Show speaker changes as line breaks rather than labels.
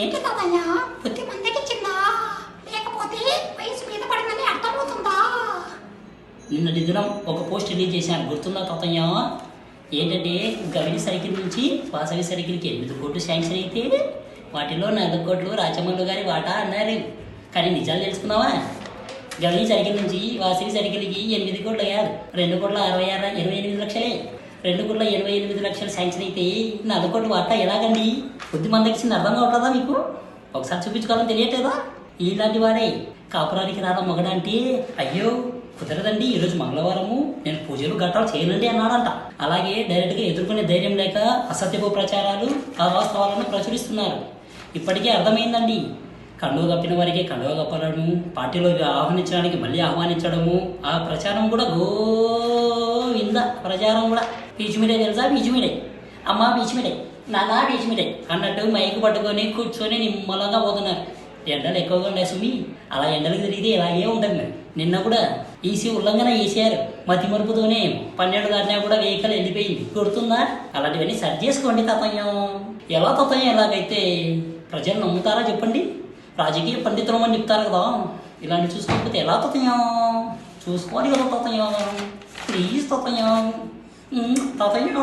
ఏంటి తాతయ్య బుద్ధి మందకిచ్చిందా లేకపోతే వయసు మీద పడిందని అర్థమవుతుందా?
నిన్నటి దినం ఒక పోస్ట్ రిలీజ్ చేశాను. గుర్తుందా తాతయ్య ఏంటంటే గవిని సైకిల్ నుంచి వాసవి సైకిల్కి ఎనిమిది కోట్లు శాంక్షన్ అయితే వాటిలో నాలుగు కోట్లు రాజమండ్రి గారి వాటా అన్నారు. కానీ నిజాలు తెలుసుకున్నావా? గవిని సైకిల్ నుంచి వాసవి సైకిల్కి ఎనిమిది కోట్లు అయ్యారు. రెండు కోట్ల అరవై ఆరు ఇరవై ఎనిమిది లక్షలే. రెండు కోట్ల ఎనభై ఎనిమిది లక్షలు శాంక్షన్ అయితే నాలుగు కోట్ల వాటా ఎలాగండి? కొద్ది మందికి చిన్న అర్థం కావట్లేదా మీకు? ఒకసారి చూపించుకోవాలని తెలియట్లేదా? ఇలాంటి వాడే కాపురానికి రాదా మొగడంటే అయ్యో కుదరదండి. ఈరోజు మంగళవారము నేను పూజలు గట్టాలు చేయనండి అన్నాడంట. అలాగే డైరెక్ట్గా ఎదుర్కొనే ధైర్యం లేక అసత్యపు ప్రచారాలు అవాస్తవాలను ప్రచురిస్తున్నారు. ఇప్పటికే అర్థమైందండి. కండువ కప్పిన వారికి కండువ కప్పడము పార్టీలోకి ఆహ్వానించడానికి మళ్ళీ ఆహ్వానించడము ఆ ప్రచారం కూడా గోవింద ప్రచారం కూడా. పీచు మీడే తెలుసా? పీచు మీడే అమ్మా మీడే నానా పీచు మీడే అన్నట్టు మైకు పట్టుకొని కూర్చొని నిమ్మలంగా పోతున్నారు. ఎండలు ఎక్కువగా ఉన్నాయి సుమి. అలా ఎండలకు తిరిగితే ఇలాగే ఉంటుంది మరి. నిన్న కూడా ఈసీ ఉల్లంఘన ఈసీఆర్ మతి మరుపుతోనే పన్నెండు దాటినా కూడా వెహికల్ వెళ్ళిపోయింది గుర్తుందా? అలాంటివన్నీ సరి చేసుకోండి తతయ్యం. ఎలా తతయ్యం ఎలాగైతే ప్రజలు నమ్ముతారా చెప్పండి? రాజకీయ పండితులు అని చెప్తారు కదా? ఇలాంటి చూసుకోకపోతే ఎలా తతయ్యం? చూసుకోవాలి కదా తతయ్యం. ప్లీజ్ తతయ్యం. ఉమ్, తతయ్యం